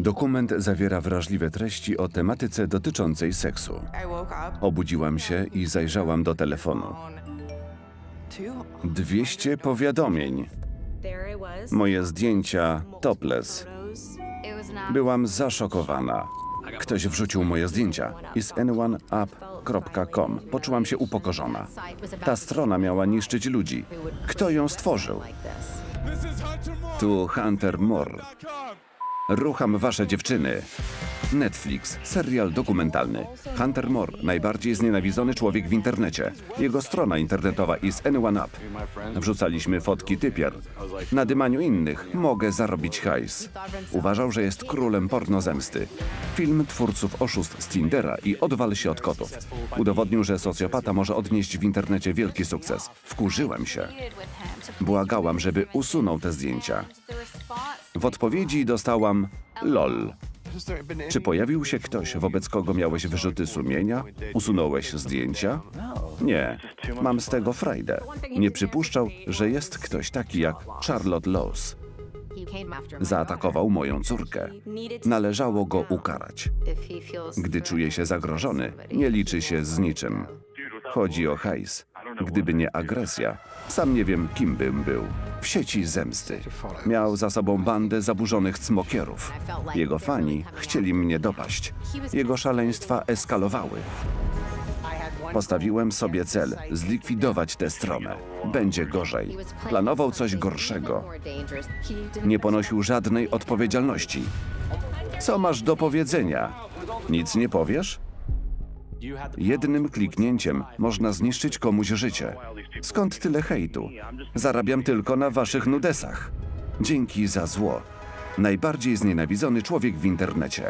Dokument zawiera wrażliwe treści o tematyce dotyczącej seksu. Obudziłam się i zajrzałam do telefonu. on two 200 powiadomień. Moje zdjęcia topless. Byłam zaszokowana. Ktoś wrzucił moje zdjęcia i z n1up.com poczułam się upokorzona. Ta strona miała niszczyć ludzi. Kto ją stworzył? Tu Hunter Moore. Rucham wasze dziewczyny. Netflix, serial dokumentalny. Hunter Moore, najbardziej znienawidzony człowiek w internecie. Jego strona internetowa is N1Up. Wrzucaliśmy fotki typier. Na dymaniu innych mogę zarobić hajs. Uważał, że jest królem porno zemsty. Film twórców oszustw z Tindera i odwal się od kotów. Udowodnił, że socjopata może odnieść w internecie wielki sukces. Wkurzyłem się. Błagałam, żeby usunął te zdjęcia. W odpowiedzi dostałam LOL. Czy pojawił się ktoś, wobec kogo miałeś wyrzuty sumienia? Usunąłeś zdjęcia? Nie, mam z tego frajdę. Nie przypuszczał, że jest ktoś taki jak Charlotte Lowe's. Zaatakował moją córkę. Należało go ukarać. Gdy czuje się zagrożony, nie liczy się z niczym. Chodzi o hajs. Gdyby nie agresja, sam nie wiem, kim bym był. W sieci zemsty. Miał za sobą bandę zaburzonych cmokierów. Jego fani chcieli mnie dopaść. Jego szaleństwa eskalowały. Postawiłem sobie cel zlikwidować tę stronę. Będzie gorzej. Planował coś gorszego. Nie ponosił żadnej odpowiedzialności. Co masz do powiedzenia? Nic nie powiesz? Jednym kliknięciem można zniszczyć komuś życie. Skąd tyle hejtu? Zarabiam tylko na waszych nudesach. Dzięki za zło. Najbardziej znienawidzony człowiek w internecie.